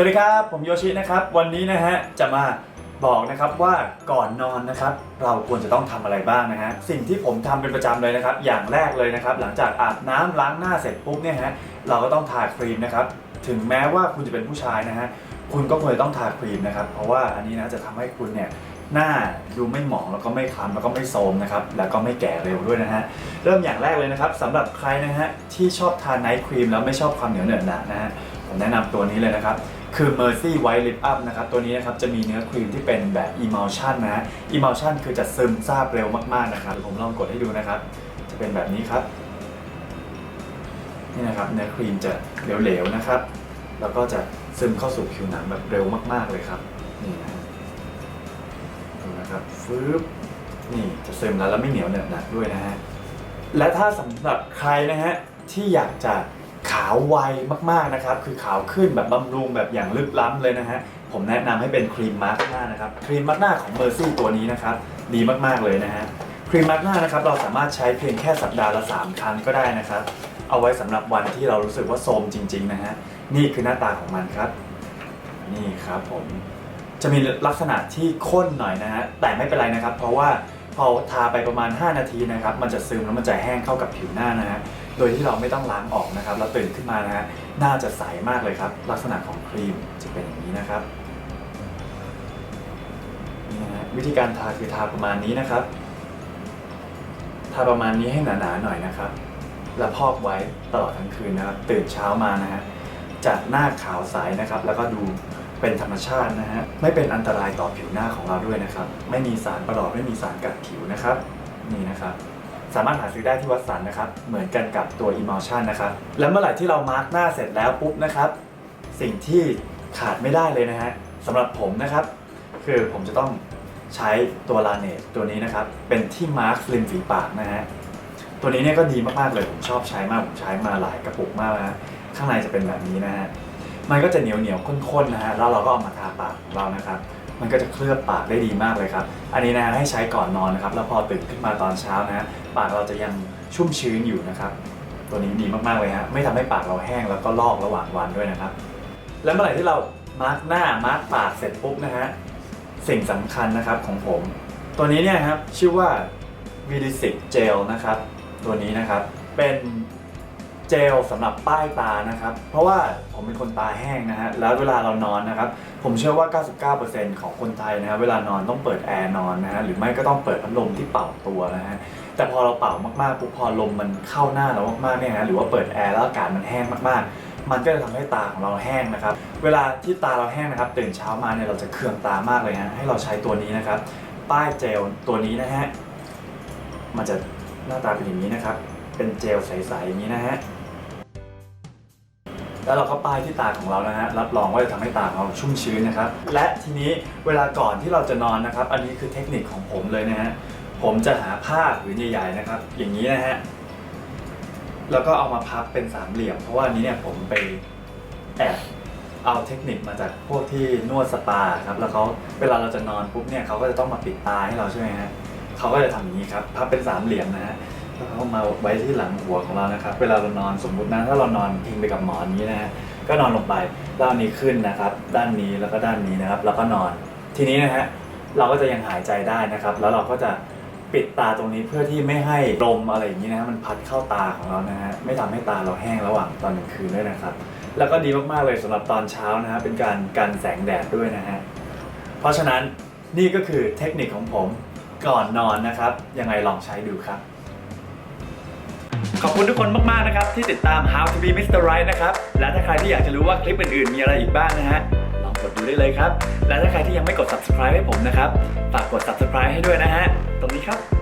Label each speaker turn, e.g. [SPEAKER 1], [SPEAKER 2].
[SPEAKER 1] สวัสดีครับ ผมโยชินะครับ วันนี้นะฮะจะมาบอกนะครับว่าก่อนนอนนะครับ เราควรจะต้องทำอะไรบ้างนะฮะสิ่งที่ผมทำเป็นประจำเลยนะครับ อย่างแรกเลยนะครับ หลังจากอาบน้ำล้างหน้าเสร็จปุ๊บเนี่ยฮะเราก็ต้องทาครีมนะครับ ถึงแม้ว่าคุณจะเป็นผู้ชายนะฮะคุณก็ควรจะต้องทาครีมนะครับ เพราะว่าอันนี้นะจะทำให้คุณเนี่ยหน้าดูไม่หมองแล้วก็ไม่คล้ำแล้วก็ไม่โทรมนะครับแล้วก็ไม่แก่เร็วด้วยนะฮะเริ่มอย่างแรกเลยนะครับสำหรับใครนะฮะที่ชอบทานไนท์ครีมแล้วไม่ชอบความเหนียวเหนอะหนะนะฮะผมแนะนำตัวนี้เลยนะครับ คือ Mercy White Lip Up นะครับ ตัวนี้นะครับจะมีเนื้อครีมที่เป็นแบบ Emulsion นะ Emulsion คือจะซึมซาบเร็วมากๆนะครับผมลองกดให้ดูนะครับ จะเป็นแบบนี้ครับ นี่นะครับเนื้อครีมจะเหลวๆนะครับ แล้วก็จะซึมเข้าสู่ผิวหนังแบบเร็วมากๆเลยครับ นี่นะฮะดูนะครับฟืบนี่จะซึมแล้วแล้วไม่เหนียวเหนอะหนักด้วยนะฮะ และถ้าสำหรับใครนะฮะที่อยากจะ ขาวไวมากๆนะครับ คือขาวขึ้นแบบบำรุงแบบอย่างลึกล้ำเลยนะฮะ ผมแนะนำให้เป็นครีมมาร์กหน้านะครับ ครีมมาร์กหน้าของเมอร์ซี่ตัวนี้นะครับ ดีมากๆเลยนะฮะ ครีมมาร์กหน้านะครับ เราสามารถใช้เพียงแค่สัปดาห์ละ 3 ครั้งก็ได้นะครับ เอาไว้สำหรับวันที่เรารู้สึกว่าโทรมจริงๆนะฮะ นี่คือหน้าตาของมันครับ นี่ครับผม จะมีลักษณะที่ข้นหน่อยนะฮะ แต่ไม่เป็นไรนะครับ เพราะว่า พอทาไปประมาณ 5 นาทีนะครับ มันจะซึมแล้วมันจะแห้งเข้ากับผิวหน้านะฮะ โดยที่เราไม่ต้องล้างออกนะครับ แล้วตื่นขึ้นมานะฮะ หน้าจะใสมากเลยครับ ลักษณะของครีมจะเป็นอย่างนี้นะครับนี่นะฮะวิธีการทาคือทาประมาณนี้นะครับ ทาประมาณนี้ให้หนาๆหน่อยนะครับ แล้วพอกไว้ตลอดทั้งคืนนะครับ ตื่นเช้ามานะฮะจะหน้าขาวใสนะครับ แล้วก็ดู เป็นธรรมชาตินะฮะ ไม่เป็นอันตรายต่อผิวหน้าของเราด้วยนะครับ ไม่มีสารประหลอดไม่มีสารกัดผิวนะครับ นี่นะครับ สามารถหาซื้อได้ที่วัดสันนะครับ เหมือนกันกับตัว Emulsion นะครับ แล้วเมื่อไหร่ที่เรามาร์กหน้าเสร็จแล้วปุ๊บนะครับ สิ่งที่ขาดไม่ได้เลยนะฮะสำหรับผมนะครับ คือผมจะต้องใช้ตัวลาเนตตัวนี้นะครับ เป็นที่มาร์กริมฝีปากนะฮะ ตัวนี้เนี่ยก็ดีมากๆเลย ผมชอบใช้มาก ผมใช้มาหลายกระปุกมากนะฮะข้างในจะเป็นแบบนี้นะฮะ มันก็จะเหนียวเหนียวข้นๆนะฮะแล้วเราก็เอามาทาปากของเรานะครับมันก็จะเคลือบปากได้ดีมากเลยครับ อันนี้นะให้ใช้ก่อนนอนนะครับ แล้วพอตื่นขึ้นมาตอนเช้านะฮะปากเราจะยังชุ่มชื้นอยู่นะครับ ตัวนี้ดีมากๆเลยฮะไม่ทำให้ปากเราแห้งแล้วก็ลอกระหว่างวันด้วยนะครับ แล้วเมื่อไหร่ที่เรามาร์กหน้ามาร์กปากเสร็จปุ๊บนะฮะสิ่งสำคัญนะครับของผม ตัวนี้เนี่ยครับชื่อว่า v i d i s i c Gel นะครับ ตัวนี้นะครับเป็น เจลสำหรับป้ายตานะครับ เพราะว่าผมเป็นคนตาแห้งนะฮะ แล้วเวลาเรานอนนะครับ ผมเชื่อว่า 99%ของคนไทยนะฮะเวลานอนต้องเปิดแอร์นอนนะฮะ หรือไม่ก็ต้องเปิดพัดลมที่เป่าตัวนะฮะ แต่พอเราเป่ามากๆปุ๊บพอลมมันเข้าหน้าเรามากๆเนี่ยฮะ หรือว่าเปิดแอร์แล้วอากาศมันแห้งมากๆมันก็จะทำให้ตาของเราแห้งนะครับ เวลาที่ตาเราแห้งนะครับตื่นเช้ามาเนี่ยเราจะเคืองตามากเลยฮะให้เราใช้ตัวนี้นะครับ ป้ายเจลตัวนี้นะฮะ มันจะหน้าตาเป็นอย่างนี้นะครับ เป็นเจลใสๆอย่างนี้นะฮะ แล้วเราก็ป้ายที่ตาของเรานะฮะ รับรองว่าจะทำให้ตาของเราชุ่มชื้นนะครับ และทีนี้เวลาก่อนที่เราจะนอนนะครับ อันนี้คือเทคนิคของผมเลยนะฮะ ผมจะหาผ้าผืนใหญ่ๆนะครับ อย่างนี้นะฮะ แล้วก็เอามาพับเป็นสามเหลี่ยม เพราะว่านี้เนี่ยผมไปแอบเอาเทคนิคมาจากพวกที่นวดสปาครับ แล้วเขาเวลาเราจะนอนปุ๊บเนี่ยเขาก็จะต้องมาปิดตาให้เราใช่ไหมฮะเขาก็จะทำอย่างนี้ครับพับเป็นสามเหลี่ยมนะฮะ เขามาไว้ที่หลังหัวของเรานะครับ เวลาเรานอนสมมุตินะถ้าเรานอนพิงไปกับหมอนนี้นะฮะก็นอนลงไปแล้วเอานี้ขึ้นนะครับ ด้านนี้แล้วก็ด้านนี้นะครับ แล้วก็นอน ทีนี้นะฮะเราก็จะยังหายใจได้นะครับ แล้วเราก็จะปิดตาตรงนี้เพื่อที่ไม่ให้ลมอะไรอย่างนี้นะมันพัดเข้าตาของเรานะฮะไม่ทำให้ตาเราแห้งระหว่างตอนกลางคืนด้วยนะครับ แล้วก็ดีมากๆเลยสำหรับตอนเช้านะฮะเป็นการกันแสงแดดด้วยนะฮะเพราะฉะนั้นนี่ก็คือเทคนิคของผมก่อนนอนนะครับ ยังไงลองใช้ดูครับ ขอบคุณทุกคนมาก ๆ นะครับ ที่ติดตาม How to be Mr. Right นะครับ และถ้าใครที่อยากจะรู้ว่าคลิปอื่น ๆ มีอะไรอีกบ้างนะฮะลองกดดูได้เลยครับ และถ้าใครที่ยังไม่กด subscribe ให้ผมนะครับ ฝากกด subscribe ให้ด้วยนะฮะ ตรงนี้ครับ